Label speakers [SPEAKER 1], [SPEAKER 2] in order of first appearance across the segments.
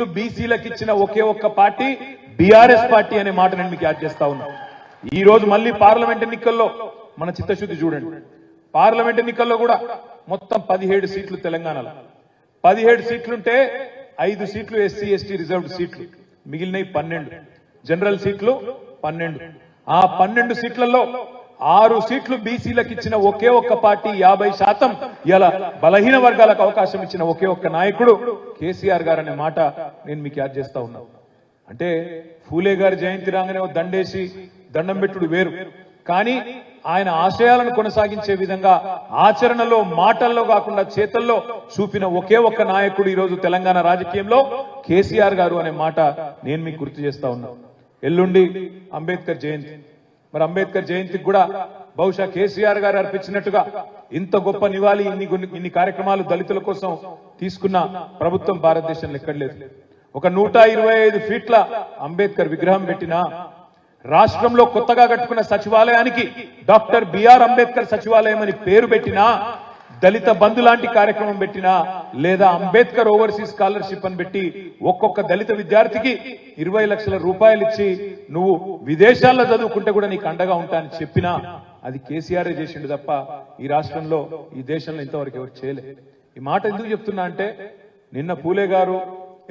[SPEAKER 1] సీట్లు బీసీలకు ఇచ్చిన ఒకే ఒక్క పార్టీ బీఆర్ఎస్ పార్టీ అనే మాట నేను మీకు యాడ్ చేస్తా ఉన్నా. ఈ రోజు మళ్ళీ పార్లమెంట్ ఎన్నికల్లో మన చిత్తశుద్ధి చూడండి. పార్లమెంట్ ఎన్నికల్లో కూడా మొత్తం పదిహేడు సీట్లు తెలంగాణలో. పదిహేడు సీట్లుంటే ఐదు సీట్లు ఎస్సీ ఎస్టీ రిజర్వ్డ్ సీట్లు. మిగిలినవి పన్నెండు. జనరల్ సీట్లు పన్నెండు. ఆ పన్నెండు సీట్లలో ఆరు సీట్లు బీసీలకు ఇచ్చిన ఒకే ఒక్క పార్టీ యాభై శాతం ఇలా బలహీన వర్గాలకు అవకాశం ఇచ్చిన ఒకే ఒక్క నాయకుడు కేసీఆర్ గారు అనే మాట నేను మీకు యాడ్ చేస్తా ఉన్నా. అంటే ఫూలే గారి జయంతి రాగానే దండేసి దండం పెట్టుడు వేరు. కానీ ఆయన ఆశయాలను కొనసాగించే విధంగా ఆచరణలో మాటల్లో కాకుండా చేతల్లో చూపిన ఒకే ఒక్క నాయకుడు ఈ రోజు తెలంగాణ రాజకీయంలో కేసీఆర్ గారు అనే మాట నేను మీకు గుర్తు చేస్తా ఉన్నా. ఎల్లుండి అంబేద్కర్ జయంతి. మరి అంబేద్కర్ జయంతికి కూడా బహుశా కేసీఆర్ గారు అర్పించినట్టుగా ఇంత గొప్ప నివాళి ఇన్ని కొన్ని- ఇన్ని కార్యక్రమాలు దళితుల కోసం తీసుకున్న ప్రభుత్వం భారతదేశంలో ఎక్కడ లేదు. ఒక నూట ఇరవై ఐదు ఫీట్ల అంబేద్కర్ విగ్రహం పెట్టినా రాష్ట్రంలో కొత్తగా కట్టుకున్న సచివాలయానికి డాక్టర్ బిఆర్ అంబేద్కర్ సచివాలయం అని పేరు పెట్టినా దళిత బంధు లాంటి కార్యక్రమం పెట్టినా లేదా అంబేద్కర్ ఓవర్సీస్ స్కాలర్షిప్ అని పెట్టి ఒక్కొక్క దళిత విద్యార్థికి ఇరవై లక్షల రూపాయలు ఇచ్చి నువ్వు విదేశాల్లో చదువుకుంటే కూడా నీకు అండగా ఉంటా అని చెప్పినా అది కేసీఆర్ చేసిండు తప్ప ఈ రాష్ట్రంలో ఈ దేశంలో ఇంతవరకు ఎవరు చేయలే. ఈ మాట ఎందుకు చెప్తున్నా అంటే నిన్న పూలే గారు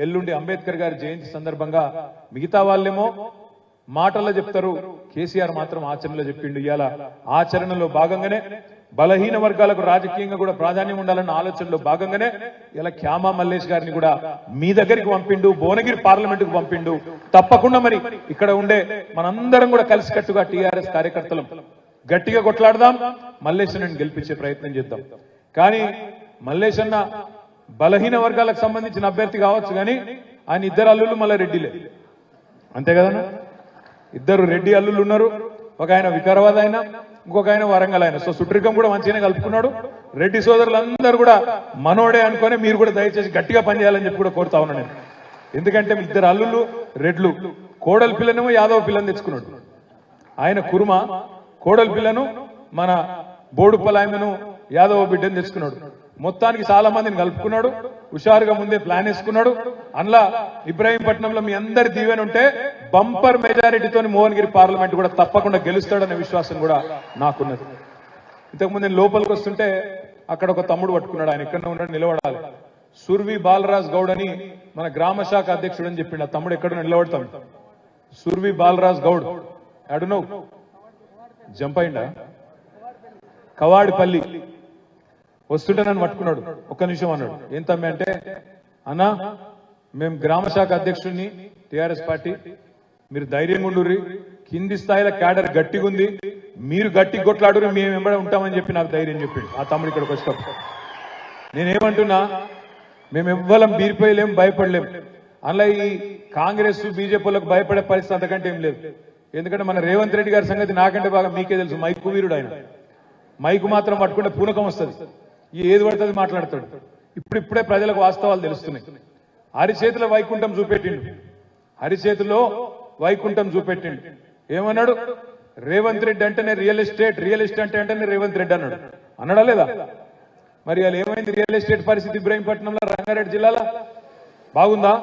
[SPEAKER 1] ఎల్లుండి అంబేద్కర్ గారి జయంతి సందర్భంగా మిగతా వాళ్ళేమో మాటల్లో చెప్తారు కేసీఆర్ మాత్రం ఆచరణలో చెప్పిండు. ఇవాళ ఆచరణలో భాగంగానే బలహీన వర్గాలకు రాజకీయంగా కూడా ప్రాధాన్యం ఉండాలన్న ఆలోచనలో భాగంగానే ఇలా క్యామా మల్లేష్ గారిని కూడా మీ దగ్గరికి పంపిండు భువనగిరి పార్లమెంట్కు పంపిండు. తప్పకుండా మరి ఇక్కడ ఉండే మనందరం కూడా కలిసికట్టుగా టీఆర్ఎస్ కార్యకర్తలం గట్టిగా కొట్లాడదాం. మల్లేశ్వరని గెలిపించే ప్రయత్నం చేద్దాం. కానీ మల్లేశన్న బలహీన వర్గాలకు సంబంధించిన అభ్యర్థి కావచ్చు కానీ ఆయన ఇద్దరు అల్లుళ్ళు మళ్ళీ రెడ్డిలే అంతే కదన్నా? ఇద్దరు రెడ్డి అల్లుళ్ళు ఉన్నారు. ఒక ఆయన వికారాబాద్ ఆయన ఇంకొక ఆయన వరంగల్ ఆయన సో సుట్రికం కూడా మంచిగానే కలుపుకున్నాడు. రెడ్డి సోదరులందరూ కూడా మనోడే అనుకొని మీరు కూడా దయచేసి గట్టిగా పనిచేయాలని చెప్పి కూడా కోరుతా ఉన్నాను నేను. ఎందుకంటే ఇద్దరు అల్లుళ్ళు రెడ్లు. కోడలి పిల్లనేమో యాదవ పిల్లని తెచ్చుకున్నాడు. ఆయన కుర్మ కోడలి పిల్లను మన బోడుపలాయమను యాదవ బిడ్డను తెచ్చుకున్నాడు. మొత్తానికి చాలా మందిని కలుపుకున్నాడు. హుషారుగా ముందే ప్లాన్ వేసుకున్నాడు. అందులో ఇబ్రాహీంపట్నంలో మీ అందరి దీవెన ఉంటే బంపర్ మెజారిటీతో మోహన్గిరి పార్లమెంట్ కూడా తప్పకుండా గెలుస్తాడనే విశ్వాసం కూడా నాకున్నది. ఇంతకుముందు నేను లోపలికి వస్తుంటే అక్కడ ఒక తమ్ముడు పట్టుకున్నాడు. ఆయన ఎక్కడ ఉన్నాడు నిలబడాలి. సుర్వి బాలరాజ్ గౌడ్ అని మన గ్రామ శాఖ అధ్యక్షుడు అని చెప్పిండు. ఆ తమ్ముడు ఎక్కడ నిలబడతాం సుర్వి బాలరాజ్ గౌడ్. అడునో జంప్ అయిందా కవాడిపల్లి. వస్తుంటే నన్ను పట్టుకున్నాడు. ఒక్క నిమిషం అన్నాడు. ఏం తమ్మి అంటే అన్నా మేము గ్రామ శాఖ అధ్యక్షుడిని టిఆర్ఎస్ పార్టీ. మీరు ధైర్యంగా ఉండుర్రి. కింది స్థాయిలో క్యాడర్ గట్టిగా ఉంది. మీరు గట్టి కొట్లాడురు మేము వెంబడే ఉంటామని చెప్పి నాకు ధైర్యం చెప్పిండు. ఆ తమ్ముడు ఇక్కడికి వచ్చినప్పుడు నేనేమంటున్నా మేము ఎవ్వరం బీరిపోయలేం భయపడలేం. అలా ఈ కాంగ్రెస్ బీజేపీలకు భయపడే పరిస్థితి అంతకంటే ఏం లేదు. ఎందుకంటే మన రేవంత్ రెడ్డి గారి సంగతి నాకంటే బాగా మీకే తెలుసు. మైకు వీరుడు ఆయన. మైకు మాత్రం పట్టుకుంటే పూనకం వస్తుంది. ఏది పడుతుంది మాట్లాడతాడు. ఇప్పుడు ఇప్పుడే ప్రజలకు వాస్తవాలు తెలుస్తున్నాయి. అరిచేతిలో వైకుంఠం చూపెట్టిండు. అరిచేతిలో వైకుంఠం చూపెట్టిండు. ఏమన్నాడు? రేవంత్ రెడ్డి అంటేనే రియల్ ఎస్టేట్ రియల్ ఎస్టేట్ అంటేనే రేవంత్ రెడ్డి అన్నాడు. అన్నాడా లేదా? మరి వాళ్ళు ఏమైంది? రియల్ ఎస్టేట్ పరిస్థితి ఇబ్రాహీంపట్నంలో రంగారెడ్డి జిల్లాలో? బాగుందా?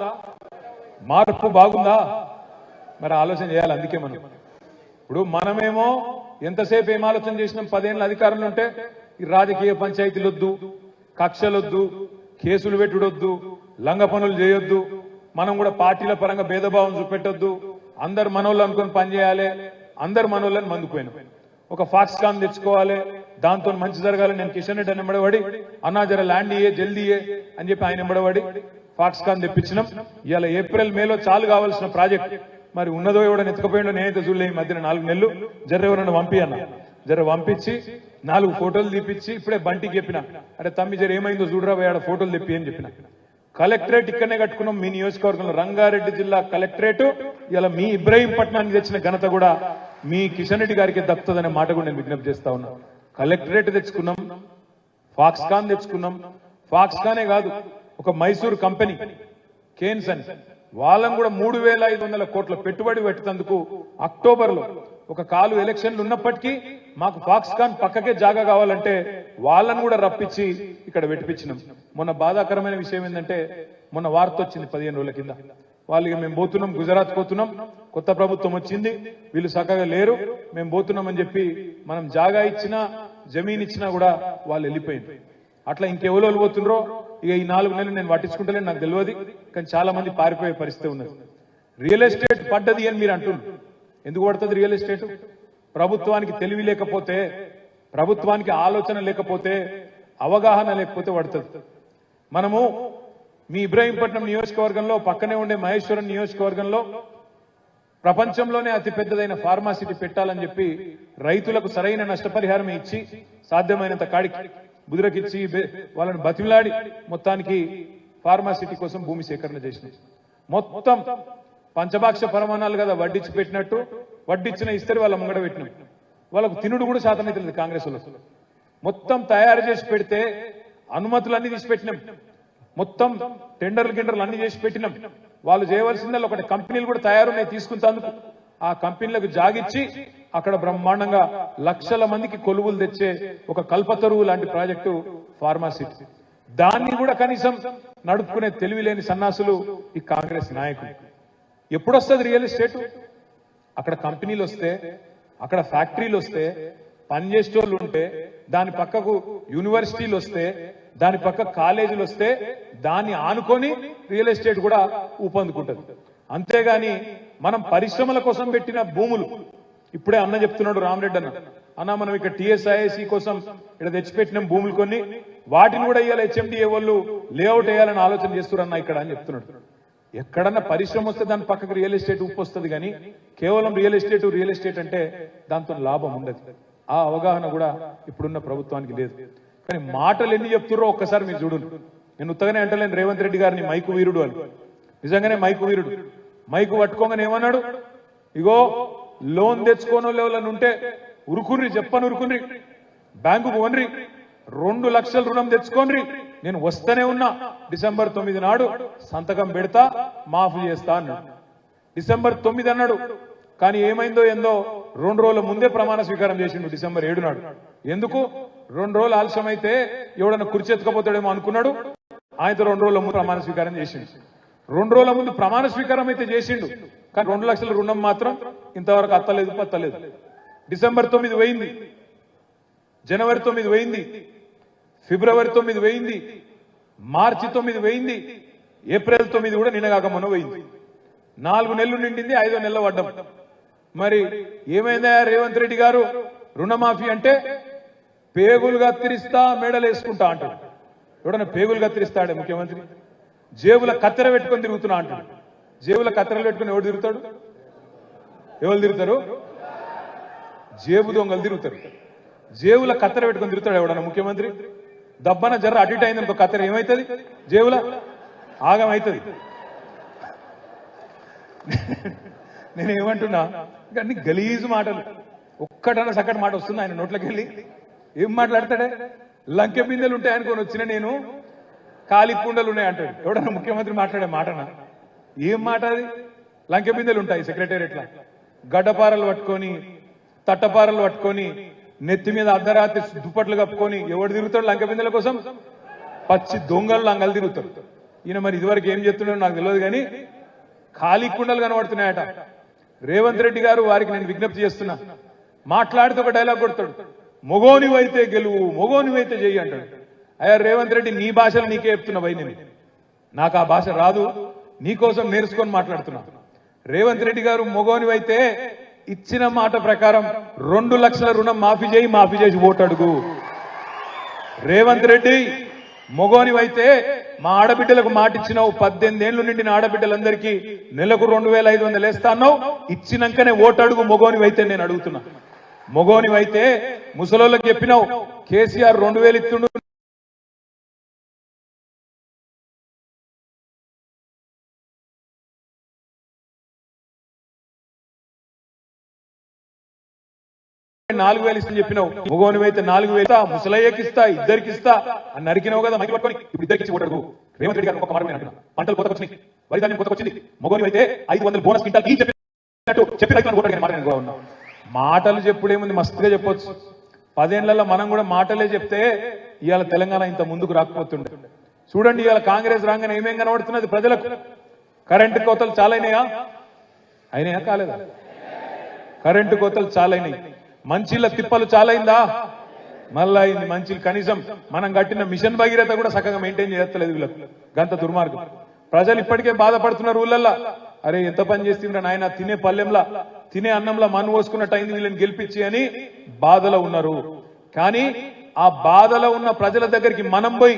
[SPEAKER 1] మార్పు బాగుందా? మరి ఆలోచన చేయాలి అందుకే మనం. ఇప్పుడు మనమేమో ఎంతసేపు ఏం ఆలోచన చేసినాం? పదేళ్ళు అధికారంలో ఉంటే రాజకీయ పంచాయతీలు వద్దు కక్షలొద్దు కేసులు పెట్టుడొద్దు లంగ పనులు చేయొద్దు మనం కూడా పార్టీల పరంగా భేదభావం చూపెట్టొద్దు. అందరు మనోళ్ళు అనుకొని పనిచేయాలి అందరు మనోళ్ళని మందుపోయినాం ఒక ఫాక్స్ కాన్ తెచ్చుకోవాలి దాంతో మంచి జరగాలి నేను కిషన్ రెడ్డి అని ఎంబడబడి అన్నా జర ల్యాండ్ ఇయ్యే జల్దీ అని చెప్పి ఆయన ఎంబడబడి ఫాక్స్ కాన్ తెప్పించినాం. ఇవాళ ఏప్రిల్ మేలో చాలు కావాల్సిన ప్రాజెక్ట్. మరి ఉన్నదో ఎవడని ఎత్తుకపోయిండో నేనైతే చూడలే ఈ మధ్యన నాలుగు నెలలు. జర పంపి అన్న జర పంపించి నాలుగు ఫోటోలు తీపిచ్చి ఇప్పుడే బంటికి చెప్పిన అరే తమ్మి జర ఏమైందో చూడరా ఆడ ఫోటోలు తెప్పి అని చెప్పిన. కలెక్టరేట్ ఇక్కడనే కట్టుకున్నాం మీ నియోజకవర్గంలో రంగారెడ్డి జిల్లా కలెక్టరేట్. ఇలా మీ ఇబ్రహీంపట్నానికి తెచ్చిన ఘనత కూడా మీ కిషన్ రెడ్డి గారికి దక్కుతుందనే మాట కూడా నేను విజ్ఞప్తి చేస్తా ఉన్నా. కలెక్టరేట్ తెచ్చుకున్నాం ఫాక్స్కాన్ తెచ్చుకున్నాం. ఫాక్స్కానే కాదు ఒక మైసూర్ కంపెనీ కేన్స్ అని వాళ్ళని కూడా మూడు వేల ఐదు వందల కోట్ల పెట్టుబడి పెట్టేందుకు అక్టోబర్లో ఒక కాలు ఎలక్షన్లు ఉన్నప్పటికీ మాకు ఫాక్స్కాన్ పక్కకే జాగా కావాలంటే వాళ్ళని కూడా రప్పించి ఇక్కడ పెట్టిపించినాం. మొన్న బాధాకరమైన విషయం ఏంటంటే మొన్న వార్త వచ్చింది పదిహేను రోజుల కింద. వాళ్ళు ఇక మేము పోతున్నాం గుజరాత్ పోతున్నాం కొత్త ప్రభుత్వం వచ్చింది వీళ్ళు చక్కగా లేరు మేము పోతున్నాం అని చెప్పి మనం జాగా ఇచ్చినా జమీన్ ఇచ్చినా కూడా వాళ్ళు వెళ్ళిపోయింది అట్లా ఇంకెవరో పోతుండ్రో ఇక ఈ నాలుగు నెలలు నేను పట్టించుకుంటలేను నాకు తెలియదు కానీ చాలా మంది పారిపోయే పరిస్థితి ఉన్నది. రియల్ ఎస్టేట్ పడ్డది అని మీరు అంటున్నారు. ఎందుకు పడుతుంది రియల్ ఎస్టేట్? ప్రభుత్వానికి తెలివి లేకపోతే ప్రభుత్వానికి ఆలోచన లేకపోతే అవగాహన లేకపోతే పడుతుంది. మనము మీ ఇబ్రాహీంపట్నం నియోజకవర్గంలో పక్కనే ఉండే మహేశ్వరం నియోజకవర్గంలో ప్రపంచంలోనే అతి పెద్దదైన ఫార్మాసిటీ పెట్టాలని చెప్పి రైతులకు సరైన నష్టపరిహారం ఇచ్చి సాధ్యమైనంత కాడికి బుదిరకిచ్చి వాళ్ళని బతిమిలాడి మొత్తానికి ఫార్మాసిటీ కోసం భూమి సేకరణ చేసిన మొత్తం పంచభాక్ష పరమాణాలు కదా వడ్డించి పెట్టినట్టు వడ్డిచ్చిన ఇస్తరి వాళ్ళ ముంగడ పెట్టినాం. వాళ్ళకు తినుడు కూడా శాతం అయితే కాంగ్రెస్ వాళ్ళు. మొత్తం తయారు చేసి పెడితే అనుమతులన్నీ తీసి పెట్టినాం. మొత్తం టెండర్లు గిండర్లు అన్ని చేసి పెట్టినాం. వాళ్ళు చేయవలసిందల్లా ఒకటి కంపెనీలు కూడా తయారున్నాయి తీసుకుంటాను ఆ కంపెనీలకు జాగిచ్చి అక్కడ బ్రహ్మాండంగా లక్షల మందికి కొలువులు తెచ్చే ఒక కల్పతరువు లాంటి ప్రాజెక్టు ఫార్మాసిటీ. దాన్ని కూడా కనీసం నడుపుకునే తెలివి లేని సన్నాసులు ఈ కాంగ్రెస్ నాయకులు. ఎప్పుడొస్తుంది రియల్ ఎస్టేట్? అక్కడ కంపెనీలు వస్తే అక్కడ ఫ్యాక్టరీలు వస్తే పనిచేసేటోళ్ళు ఉంటే దాని పక్కకు యూనివర్సిటీలు వస్తే దాని పక్క కాలేజీలు వస్తే దాన్ని ఆనుకొని రియల్ ఎస్టేట్ కూడా ఊపందుకుంటుంది. అంతేగాని మనం పరిశ్రమల కోసం పెట్టిన భూములు ఇప్పుడే అన్న చెప్తున్నాడు రామరెడ్డి అన్న. అన్న మనం ఇక్కడ టీఎస్ఐఎస్సి కోసం ఇక్కడ తెచ్చిపెట్టిన భూములు కొన్ని వాటిని కూడా ఇవాళ హెచ్ఎండిఏ వాళ్ళు లేఅవుట్ వేయాలని ఆలోచన చేస్తున్నారన్న ఇక్కడ అని చెప్తున్నాడు. ఎక్కడన్నా పరిశ్రమ వస్తే దాని పక్కకు రియల్ ఎస్టేట్ ఉప్పు వస్తుంది కానీ కేవలం రియల్ ఎస్టేట్ రియల్ ఎస్టేట్ అంటే దాంతో లాభం ఉండదు. ఆ అవగాహన కూడా ఇప్పుడున్న ప్రభుత్వానికి లేదు. కానీ మాటలు ఎన్ని చెప్తుర్రో ఒక్కసారి మీరు చూడండి నేను ఉత్తగానే అంటలేను రేవంత్ రెడ్డి గారిని మైకు వీరుడు అని. నిజంగానే మైకు వీరుడు. మైకు పట్టుకోగానే ఏమన్నాడు? ఇగో లోన్ తెచ్చుకోను లేవలని ఉంటే ఉరుకుర్రి చెప్పని ఉరుకుర్రి. బ్యాంకుకు పోన్రి రెండు లక్షల రుణం తెచ్చుకోనరి నేను వస్తూనే ఉన్నా. డిసెంబర్ తొమ్మిది నాడు సంతకం పెడతా మాఫీ చేస్తా అన్నాడు. డిసెంబర్ తొమ్మిది అన్నాడు. కానీ ఏమైందో ఏందో రెండు రోజుల ముందే ప్రమాణ స్వీకారం చేసిండు డిసెంబర్ ఏడు నాడు. ఎందుకు? రెండు రోజులు ఆలస్యం అయితే ఎవడన్నా కుర్చెత్తుకపోతాడేమో అనుకున్నాడు. ఆయనతో రెండు రోజుల ముందు ప్రమాణ స్వీకారం చేసిండు. రెండు రోజుల ముందు ప్రమాణ స్వీకారం అయితే చేసిండు. కానీ రెండు లక్షల రుణం మాత్రం ఇంతవరకు అత్తలేదు పత్తలేదు. డిసెంబర్ తొమ్మిది పోయింది. జనవరి తొమ్మిది పోయింది. ఫిబ్రవరి తొమ్మిది వేయింది మార్చి తొమ్మిది వేయింది ఏప్రిల్ తొమ్మిది కూడా నిన్నగాక మొన్న పోయింది. నాలుగు నెలలు నిండింది ఐదో నెలలు పడ్డం. మరి ఏమైందా రేవంత్ రెడ్డి గారు? రుణమాఫీ అంటే పేగులు కత్తిరిస్తా మెడలు వేసుకుంటా అంటాడు. ఎవడన్నా పేగులు కత్తిరిస్తాడే ముఖ్యమంత్రి? జేబుల కత్తెర పెట్టుకొని తిరుగుతున్నా అంటాడు. జేబుల కత్తెరలు పెట్టుకొని ఎవడు తిరుగుతాడు? ఎవరు తిరుగుతారు? జేబు దొంగలు తిరుగుతారు. జేబుల కత్తెర పెట్టుకొని తిరుగుతాడు ఎవడన్నా ముఖ్యమంత్రి? దబ్బన జర్ర అడిట్ అయింది అనుకో కత్తెర ఏమవుతుంది జేబుల? ఆగం అవుతుంది నేను ఏమంటున్నా అన్ని గలీజు మాటలు. ఒక్కటన సక్కటి మాట వస్తుంది ఆయన నోట్లోకి వెళ్ళి ఏం మాట్లాడతాడే? లంకె బిందెలు ఉంటాయి వచ్చిన నేను కాలి కుండలు ఉన్నాయి అంటాడు. ఎవడన్నా ముఖ్యమంత్రి మాట్లాడే మాటనా? ఏం మాట అది? లంకె బిందెలు ఉంటాయి సెక్రటేరియట్లో. గడ్డపారలు పట్టుకొని తట్టపారలు పట్టుకొని నెత్తి మీద అర్ధరాత్రి దుప్పట్లు కప్పుకొని ఎవడు తిరుగుతాడు లంక బిందెల కోసం? పచ్చి దొంగలు లంగలు తిరుగుతారు. ఈయన మరి ఇదివరకు ఏం చెప్తున్నాడో నాకు తెలియదు కానీ ఖాళీ కుండలు కనబడుతున్నాయట. రేవంత్ రెడ్డి గారు వారికి నేను విజ్ఞప్తి చేస్తున్నా. మాట్లాడితే ఒక డైలాగ్ కొడతాడు. మొగోనివైతే గెలువు మొగోనివైతే చెయ్యి అంటాడు. అయ్యా రేవంత్ రెడ్డి నీ భాషలు నీకే చెప్తున్నా భయ్ నేను. నాకు ఆ భాష రాదు. నీకోసం నేర్చుకొని మాట్లాడుతున్నా. రేవంత్ రెడ్డి గారు మొగోనివైతే ఇచ్చిన మాట ప్రకారం రెండు లక్షల రుణం మాఫీ చేయి మాఫీ చేసి ఓటు అడుగు. రేవంత్ రెడ్డి మొగోనివైతే మా ఆడబిడ్డలకు మాట ఇచ్చినావు పద్దెనిమిది ఏళ్ళు నిండిన ఆడబిడ్డలందరికీ నెలకు రెండు వేల ఐదు వందలు వేస్తాన్నావు ఇచ్చినాకనే ఓటడుగు మొగోనివైతే నేను అడుగుతున్నా. మొగోనివైతే ముసలోళ్ళకి చెప్పినావు కేసీఆర్ రెండు వేలు ఇస్తుండు నాలుగు వేలు ఇస్తా చెప్పినావు. మగోనివైతే నాలుగు వేలు ముసలయ్యకి ఇస్తా ఇద్దరికి ఇస్తా అని నరికినావు కదా మైకి పట్టుకొని. ఇప్పుడు ఇద్దరికి ఇచ్చి కొట్టడు రేవంత్ రెడ్డి గారు ఒక మార్గం అంటున్నా. పంటలు కొత్తకు వచ్చినాయి. వరి ధాన్యం కొత్తకొచ్చింది మగోనివైతే ఐదు వందల బోనస్ క్వింటాల్ ఈ చెప్పినట్టు చెప్పి రైతులను ఉన్నా మాటలు చెప్పుడేముంది? మస్తుగా చెప్పొచ్చు. పదేళ్ళలో మనం కూడా మాటలే చెప్తే ఇవాళ తెలంగాణ ఇంత ముందుకు రాకపోతుండే. చూడండి ఇవాళ కాంగ్రెస్ రాగానే ఏమేం కనబడుతున్నది ప్రజలకు? కరెంటు కోతలు చాలైనాయా? అయినాయా కాలేదా? కరెంటు కోతలు చాలైనాయి. మంచిళ్ళ తిప్పలు చాలైందా? మళ్ళా అయింది మంచి కనీసం మనం కట్టిన మిషన్ భగీరథ కూడా సక్కగా మెయింటైన్ చేయట్లేదు వీళ్ళకు. గంత దుర్మార్గం. ప్రజలు ఇప్పటికే బాధపడుతున్నారు ఊళ్ళల్లా అరే ఎంత పని చేస్తుండ్రా నాయన? తినే పల్లెంలా? తినే అన్నంలా మన్ను పోసుకున్నట్టు అయింది వీళ్ళని గెలిపించి అని బాధలో ఉన్నారు. కానీ ఆ బాధలో ఉన్న ప్రజల దగ్గరికి మనం పోయి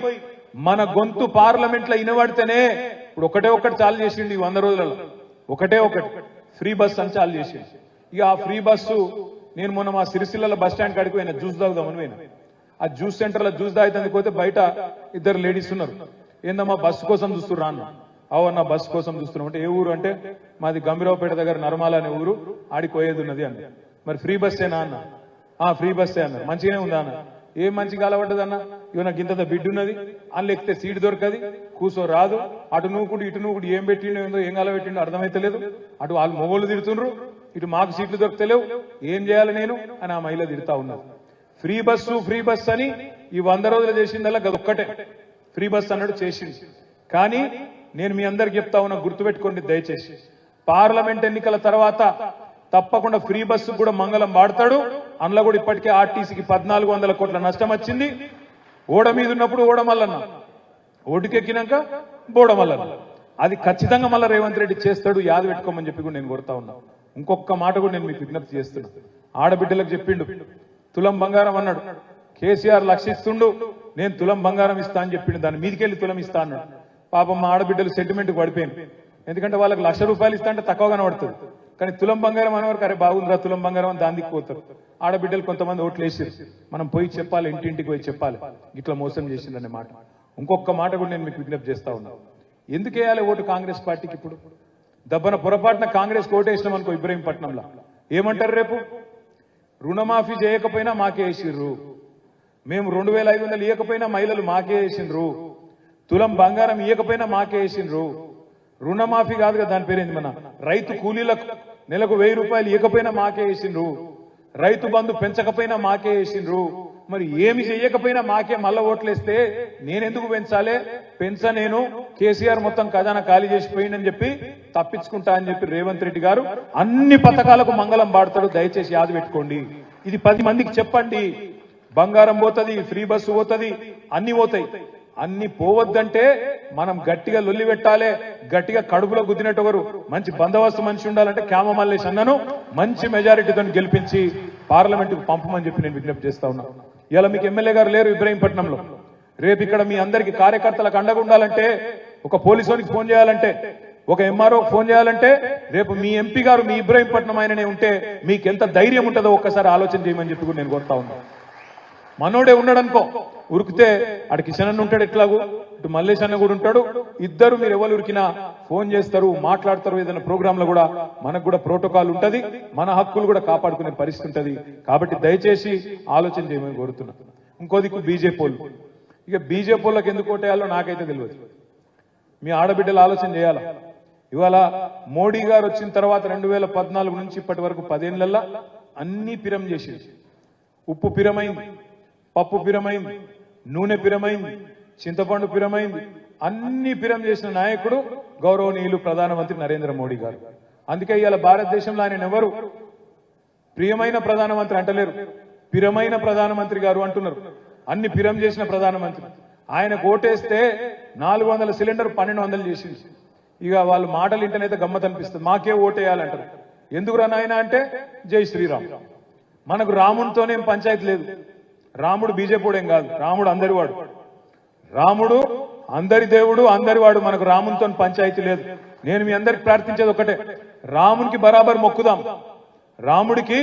[SPEAKER 1] మన గొంతు పార్లమెంట్లో ఇనబడితేనే ఇప్పుడు ఒకటే ఒకటి చాలు చేసిండు ఈ వంద రోజులలో. ఒకటే ఒకటి ఫ్రీ బస్ అని చాలు చేసిండు. ఇక ఆ ఫ్రీ బస్సు నేను మొన్న మా సిరిసిల్ల బస్ స్టాండ్ కాడికి పోయినా జ్యూస్ తాగుదామని పోయినా. ఆ జ్యూస్ సెంటర్లో జ్యూస్ తాగుతుంది పోతే బయట ఇద్దరు లేడీస్ ఉన్నారు. ఏందమ్మా బస్సు కోసం చూస్తున్నా అన్న. అవన్న బస్సు కోసం చూస్తున్నాం. అంటే ఏ ఊరు అంటే మాది గంభీరావుపేట దగ్గర నర్మాల అనే ఊరు ఆడికి పోయేది ఉన్నది అన్న. మరి ఫ్రీ బస్సేనా అన్న. ఆ ఫ్రీ బస్సే అన్నారు మంచిగానే ఉందా అన్న? ఏం మంచిగా అన్న? ఇవి నాకు ఇంత బిడ్డ ఉన్నది. అందులో ఎక్కితే సీట్ దొరకది. కూసో రాదు. అటు నూకుడు ఇటు నూకుడు ఏం పెట్టిండో ఏందో ఏం కలబెట్టిండో అర్థమైతలేదు. అటు వాళ్ళు మొగోళ్ళు తిడుతుండ్రు. ఇటు మాకు సీట్లు దొరకలేవు ఏం చేయాలి నేను? అని ఆ మహిళ తిడతా ఉన్నారు ఫ్రీ బస్సు ఫ్రీ బస్ అని ఈ వంద రోజులు చేసిందల్లా గదొక్కటే ఫ్రీ బస్ అన్నాడు చేసింది కానీ నేను మీ అందరికి చెప్తా ఉన్నా గుర్తుపెట్టుకోండి దయచేసి. పార్లమెంట్ ఎన్నికల తర్వాత తప్పకుండా ఫ్రీ బస్సు కూడా మంగళం వాడతాడు. అందులో కూడా ఇప్పటికే ఆర్టీసీకి పద్నాలుగు వందల కోట్ల నష్టం వచ్చింది. ఓడ మీద ఉన్నప్పుడు ఓడమల్లన్న ఓటుకెక్కినాక బోడమల్లన్న అది ఖచ్చితంగా మళ్ళీ రేవంత్ రెడ్డి చేస్తాడు యాద పెట్టుకోమని చెప్పి కూడా నేను కోరుతా ఉన్నాను ఇంకొక మాట కూడా నేను మీకు విజ్ఞప్తి చేస్తున్నా. ఆడబిడ్డలకు చెప్పిండు. తులం బంగారం అన్నాడు. కేసీఆర్ లక్షిస్తుండు. నేను తులం బంగారం ఇస్తా అని చెప్పిండు. దాని మీదికెళ్ళి తులం ఇస్తా అన్నాడు. పాపం మా ఆడబిడ్డలు సెంటిమెంట్ పడిపోయింది ఎందుకంటే వాళ్ళకి లక్ష రూపాయలు ఇస్తా అంటే తక్కువ కనబడుతుంది కానీ తులం బంగారం అనేవారు అరే బాగుందిరా తులం బంగారం అని దానికి పోతారు. ఆడబిడ్డలు కొంతమంది ఓట్లు వేసారు మనం పోయి చెప్పాలి ఇంటింటికి పోయి చెప్పాలి. ఇట్లా మోసం చేసిందనే మాట. ఇంకొక మాట కూడా నేను మీకు విజ్ఞప్తి చేస్తా ఉన్నా. ఎందుకు వేయాలి ఓటు కాంగ్రెస్ పార్టీకి ఇప్పుడు? దబ్బన పొరపాటున కాంగ్రెస్ కోటేసినాం అనుకో ఇబ్రహీంపట్నంలో. ఏమంటారు రేపు? రుణమాఫీ చేయకపోయినా మాకే వేసిర్రు మేము రెండు వేల ఐదు వందలు ఇవ్వకపోయినా మహిళలు మాకే వేసిండ్రు తులం బంగారం ఇవ్వకపోయినా మాకే వేసిండ్రు రుణమాఫీ కాదు కదా దాని పేరేంది మన? రైతు కూలీలకు నెలకు వెయ్యి రూపాయలు ఇవ్వకపోయినా మాకే వేసిండ్రు రైతు బంధు పెంచకపోయినా మాకే వేసిండ్రు మరి ఏమి చెయ్యకపోయినా మాకే మళ్ళా ఓట్లేస్తే నేనెందుకు పెంచాలి? పెంచ నేను. కేసీఆర్ మొత్తం ఖజానా ఖాళీ చేసిపోయిందని చెప్పి తప్పించుకుంటా అని చెప్పి రేవంత్ రెడ్డి గారు అన్ని పథకాలకు మంగళం పాడతాడు. దయచేసి యాద పెట్టుకోండి. ఇది పది మందికి చెప్పండి. బంగారం పోతుంది ఫ్రీ బస్సు పోతుంది అన్ని పోతాయి. అన్ని పోవద్దంటే మనం గట్టిగా లొల్లి పెట్టాలి. గట్టిగా కడుపులో గుద్దినట్టు ఒకరు మంచి బందోబస్తు మనిషి ఉండాలంటే క్యామ మల్లేష్ అన్నను మంచి మెజారిటీతో గెలిపించి పార్లమెంట్కు పంపమని చెప్పి నేను విజ్ఞప్తి చేస్తా ఉన్నా. ఇలా మీకు ఎమ్మెల్యే గారు లేరు ఇబ్రహీంపట్నంలో. రేపు ఇక్కడ మీ అందరికి కార్యకర్తలకు అండగా ఉండాలంటే ఒక పోలీసునికి ఫోన్ చేయాలంటే ఒక ఎంఆర్ఓ ఫోన్ చేయాలంటే రేపు మీ ఎంపీ గారు మీ ఇబ్రహీంపట్నం ఆయననే ఉంటే మీకు ఎంత ధైర్యం ఉంటుందో ఒక్కసారి ఆలోచన చేయమని చెప్పి కూడా నేను కోరుతా ఉన్నాను మనోడే ఉన్నాడు అనుకో ఉరికితే ఆడ కిషన్ అన్న ఉంటాడు ఎట్లాగూ? ఇటు మల్లేష్ అన్న కూడా ఉంటాడు. ఇద్దరు మీరు ఎవరు ఉరికినా ఫోన్ చేస్తారు మాట్లాడతారు ఏదైనా ప్రోగ్రామ్లో కూడా మనకు కూడా ప్రోటోకాల్ ఉంటుంది మన హక్కులు కూడా కాపాడుకునే పరిస్థితి ఉంటుంది. కాబట్టి దయచేసి ఆలోచన చేయమని కోరుతున్నా. ఇంకో దిక్కు బీజేపీ ఇక బీజేపీలకు ఎందుకు ఓటేయాలో నాకైతే తెలియదు. మీ ఆడబిడ్డలు ఆలోచన చేయాలా? ఇవాళ మోడీ గారు వచ్చిన తర్వాత రెండు వేల పద్నాలుగు నుంచి ఇప్పటి వరకు పదేళ్ళలో అన్ని పిరం చేసేది. ఉప్పు పిరమైంది. పప్పు పిరమైంది నూనె పిరమైంది చింతపండు పిరమైంది అన్ని పిరం చేసిన నాయకుడు గౌరవనీయులు ప్రధానమంత్రి నరేంద్ర మోడీ గారు. అందుకే ఇవాళ భారతదేశంలో ఆయన ఎవరు ప్రియమైన ప్రధానమంత్రి అంటలేరు. పిరమైన ప్రధానమంత్రి గారు అంటున్నారు. అన్ని పిరం చేసిన ప్రధానమంత్రి. ఆయన ఓటేస్తే నాలుగు వందల సిలిండర్ పన్నెండు వందలు చేసింది ఇక వాళ్ళు మాటలు ఇంటనైతే గమ్మత్ అనిపిస్తుంది. మాకే ఓటేయాలంటారు. ఎందుకు నాయన అంటే జై శ్రీరామ్. మనకు రామునితోనేం పంచాయతీ లేదు. రాముడు బీజేపీడేం కాదు రాముడు అందరి వాడు రాముడు అందరి దేవుడు అందరి వాడు మనకు రామునితో పంచాయతీ లేదు. నేను మీ అందరికి ప్రార్థించేది ఒకటే రామునికి బరాబర్ మొక్కుదాం రాముడికి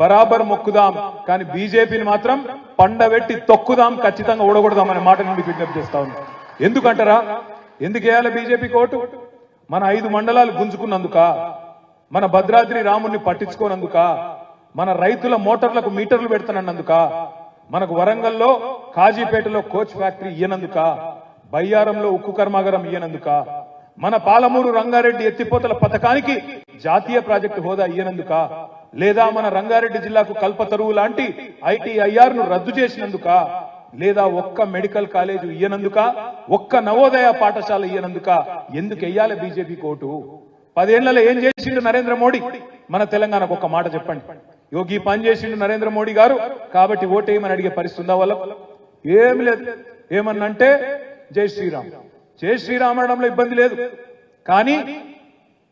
[SPEAKER 1] బరాబర్ మొక్కుదాం కానీ బీజేపీని మాత్రం పండబెట్టి తొక్కుదాం ఖచ్చితంగా ఓడగొడదాం అనే మాట నుండి విజ్ఞప్తి చేస్తా ఉన్నాను ఎందుకంటారా? ఎందుకు వేయాలి బీజేపీకి ఓటు మన ఐదు మండలాలు గుంజుకున్నందుక మన భద్రాద్రి రాముడిని పట్టించుకోనందుక మన రైతుల మోటార్లకు మీటర్లు పెడతానన్నందుక మనకు వరంగల్లో కాజీపేటలో కోచ్ ఫ్యాక్టరీ ఇయ్యనందుక బయ్యారంలో ఉక్కు కర్మాగారం ఇయ్యనందుక మన పాలమూరు రంగారెడ్డి ఎత్తిపోతల పథకానికి జాతీయ ప్రాజెక్టు హోదా ఇయ్యనందుక లేదా మన రంగారెడ్డి జిల్లాకు కల్పతరువు లాంటి ఐటీఐఆర్ను రద్దు చేసినందుక లేదా ఒక్క మెడికల్ కాలేజ్ ఇయ్యనందుక ఒక్క నవోదయ పాఠశాల ఇయ్యనందుక ఎందుకు వెయ్యాలి బీజేపీ కోటు? పదేళ్ళలో ఏం చేసిండు నరేంద్ర మోడీ? మన తెలంగాణకు ఒక్క మాట చెప్పండి. యోగి పని చేసిండు నరేంద్ర మోడీ గారు. కాబట్టి ఓటేయమని అడిగే పరిస్థితి ఉందా వాళ్ళకు? ఏం లేదు. ఏమన్నంటే జై శ్రీరామ్. జై శ్రీరామ్ అనడంలో ఇబ్బంది లేదు. కానీ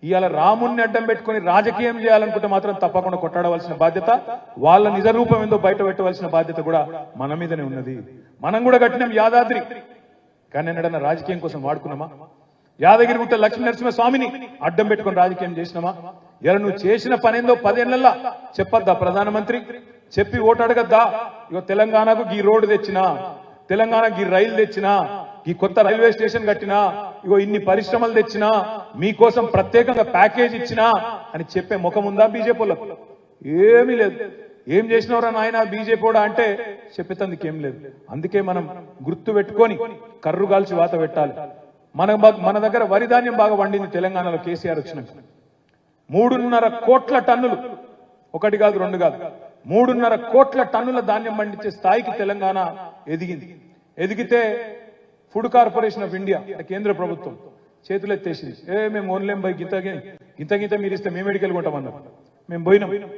[SPEAKER 1] ఇవాళ రాముణ్ణి అడ్డం పెట్టుకుని రాజకీయం చేయాలనుకుంటే మాత్రం తప్పకుండా కొట్టాడవలసిన బాధ్యత వాళ్ళ నిజ రూపం ఏందో బయట పెట్టవలసిన బాధ్యత కూడా మన మీదనే ఉన్నది. మనం కూడా కట్టినాం యాదాద్రి. కానీ ఎన్నడన్నా రాజకీయం కోసం వాడుకున్నామా? యాదగిరి గుట్ట లక్ష్మీ నరసింహ స్వామిని అడ్డం పెట్టుకుని రాజకీయం చేసినామా? ఇలా నువ్వు చేసిన పనేందో పదేళ్ళలో చెప్పొద్దా ప్రధానమంత్రి? చెప్పి ఓటు అడగద్దా? ఇగో తెలంగాణకు ఈ రోడ్డు తెచ్చినా తెలంగాణకి ఈ రైలు తెచ్చినా ఈ కొత్త రైల్వే స్టేషన్ కట్టినా ఇగో ఇన్ని పరిశ్రమలు తెచ్చినా మీకోసం ప్రత్యేకంగా ప్యాకేజ్ ఇచ్చినా అని చెప్పే ముఖం ఉందా బీజేపీలకు ఏమీ లేదు. ఏం చేసినవరా నాయన బీజేపీ అంటే చెప్పేతందుకేం లేదు. అందుకే మనం గుర్తు పెట్టుకొని కర్రు కాల్చి వాత పెట్టాలి. మన మన దగ్గర వరి ధాన్యం బాగా వండింది తెలంగాణలో కేసీఆర్ వచ్చినాక. మూడున్నర కోట్ల టన్నులు. ఒకటి కాదు రెండు కాదు. మూడున్నర కోట్ల టన్నుల ధాన్యం పండించే స్థాయికి తెలంగాణ ఎదిగింది. ఎదిగితే ఫుడ్ కార్పొరేషన్ ఆఫ్ ఇండియా అంటే కేంద్ర ప్రభుత్వం చేతులు ఎత్తేసింది. ఏ మేము ఓన్లేం పోయి గింత గి- గింత గింత మీరు ఇస్తే మేము మెడికల్ కొంటామన్నారు మేము పోయినాం.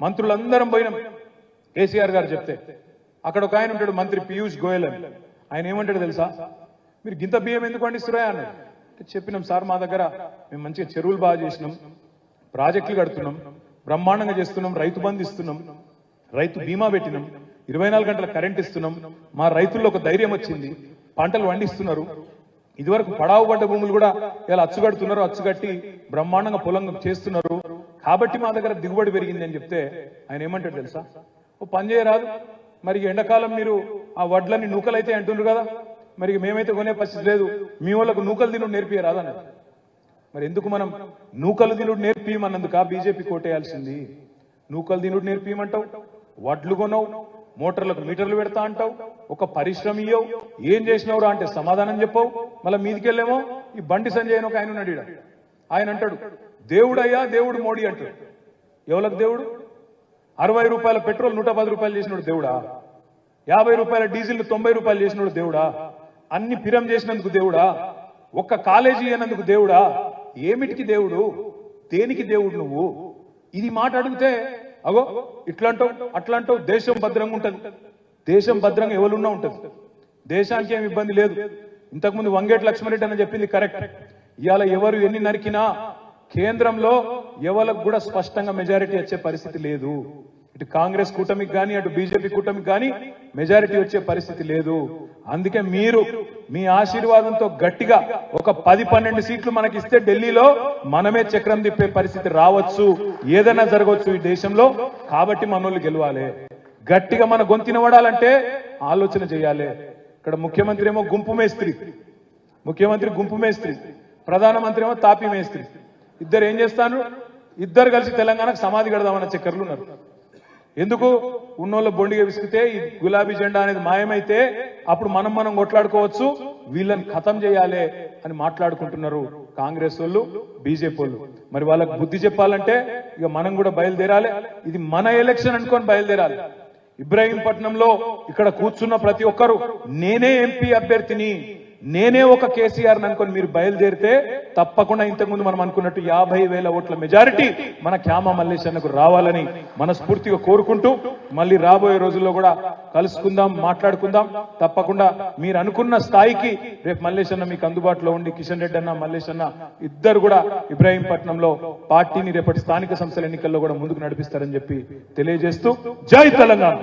[SPEAKER 1] మంత్రులందరం పోయినాం. కేసీఆర్ గారు చెప్తే. అక్కడ ఒక ఆయన ఉంటాడు మంత్రి పీయూష్ గోయల్ అని. ఆయన ఏమంటాడు తెలుసా? మీరు గింత బియ్యం ఎందుకు పండిస్తురా అన్నాడు. చెప్పినాం సార్ మా దగ్గర మేము మంచిగా చెరువులు బాగా చేసినాం ప్రాజెక్టులు కడుతున్నాం బ్రహ్మాండంగా చేస్తున్నాం రైతు బంధు ఇస్తున్నాం రైతు బీమా పెట్టినాం ఇరవై నాలుగు గంటల కరెంట్ ఇస్తున్నాం మా రైతుల్లో ఒక ధైర్యం వచ్చింది పంటలు పండిస్తున్నారు. ఇదివరకు పడావు పడ్డ భూములు కూడా ఇలా అచ్చుగడుతున్నారు అచ్చుగట్టి బ్రహ్మాండంగా పొలం చేస్తున్నారు. కాబట్టి మా దగ్గర దిగుబడి పెరిగింది అని చెప్తే ఆయన ఏమంటాడు తెలుసా? ఓ పని చేయరాదు. మరి ఎండాకాలం మీరు ఆ వడ్లని నూకలైతే అంటున్నారు కదా. మరి మేమైతే కొనే పరిస్థితి లేదు. మీ వాళ్ళకు నూకలు తిను నేర్పియరాదన్నారు మరి ఎందుకు మనం నూకలు తినుడు నేర్పియమన్నందుక బీజేపీ కోటేయాల్సింది? నూకలు తినుడు నేర్పియమంటావు వడ్లు కొనవు మోటార్లకు మీటర్లు పెడతా అంటావు ఒక పరిశ్రమ ఇయ్యవు. ఏం చేసినవురా అంటే సమాధానం చెప్పవు. మళ్ళీ మీదికెళ్ళేమో ఈ బండి సంజయ్ అని ఒక ఆయన ఉన్నాడు ఆయన అంటాడు దేవుడయ్యా దేవుడు మోడీ అంటాడు. ఎవరికి దేవుడు? అరవై రూపాయల పెట్రోల్ నూట పది రూపాయలు చేసినాడు దేవుడా? యాభై రూపాయల డీజిల్ తొంభై రూపాయలు చేసినాడు దేవుడా? అన్ని పిరం చేసినందుకు దేవుడా? ఒక్క కాలేజీ అయినందుకు దేవుడా? ఏమిటికి దేవుడు? దేనికి దేవుడు నువ్వు? ఇది మాట అడిగితే అగో ఇట్లాంటావు అట్లాంటావు దేశం భద్రంగా ఉంటుంది. దేశం భద్రంగా ఎవరున్నా ఉంటుంది. దేశానికి ఏమి ఇబ్బంది లేదు. ఇంతకుముందు వంగేటి లక్ష్మణరెడ్డి అని చెప్పింది కరెక్ట్. ఇవాళ ఎవరు ఎన్ని నరికినా కేంద్రంలో ఎవరికి కూడా స్పష్టంగా మెజారిటీ వచ్చే పరిస్థితి లేదు. ఇటు కాంగ్రెస్ కూటమికి కానీ అటు బీజేపీ కూటమికి కానీ మెజారిటీ వచ్చే పరిస్థితి లేదు. అందుకే మీరు మీ ఆశీర్వాదంతో గట్టిగా ఒక పది పన్నెండు సీట్లు మనకి ఇస్తే ఢిల్లీలో మనమే చక్రం తిప్పే పరిస్థితి రావచ్చు. ఏదైనా జరగవచ్చు ఈ దేశంలో. కాబట్టి మనోళ్ళు గెలవాలి. గట్టిగా మన గొంతిన పడాలంటే ఆలోచన చేయాలి. ఇక్కడ ముఖ్యమంత్రి ఏమో గుంపు మేస్త్రి. ముఖ్యమంత్రి గుంపు మేస్త్రి. ప్రధానమంత్రి ఏమో తాపి మేస్త్రి. ఇద్దరు ఏం చేస్తాను ఇద్దరు కలిసి తెలంగాణకు సమాధి కడదామన్న చక్కర్లు ఉన్నారు. ఎందుకు? ఉన్నోళ్ళ బొండిగా విసిగితే ఈ గులాబీ జెండా అనేది మాయమైతే అప్పుడు మనం మనం కొట్లాడుకోవచ్చు. వీళ్ళని ఖతం చేయాలి అని మాట్లాడుకుంటున్నారు కాంగ్రెస్ వాళ్ళు బీజేపీ వాళ్ళు. మరి వాళ్ళకి బుద్ధి చెప్పాలంటే ఇక మనం కూడా బయలుదేరాలి. ఇది మన ఎలక్షన్ అనుకొని బయలుదేరాలి. ఇబ్రాహీంపట్నంలో ఇక్కడ కూర్చున్న ప్రతి ఒక్కరు నేనే ఎంపీ అభ్యర్థిని నేనే ఒక కేసీఆర్ అనుకొని మీరు బయలుదేరితే తప్పకుండా ఇంతకుముందు మనం అనుకున్నట్టు యాభై వేల ఓట్ల మెజారిటీ మన క్యామ మల్లేశన్నకు రావాలని మనస్ఫూర్తిగా కోరుకుంటూ మళ్ళీ రాబోయే రోజుల్లో కూడా కలుసుకుందాం మాట్లాడుకుందాం. తప్పకుండా మీరు అనుకున్న స్థాయికి రేపు మల్లేశన్న మీకు అందుబాటులో ఉండి కిషన్ రెడ్డి అన్న మల్లేశన్న ఇద్దరు కూడా ఇబ్రాహీంపట్నంలో పార్టీని రేపటి స్థానిక సంస్థల ఎన్నికల్లో కూడా ముందుకు నడిపిస్తారని చెప్పి తెలియజేస్తూ జై తెలంగాణ.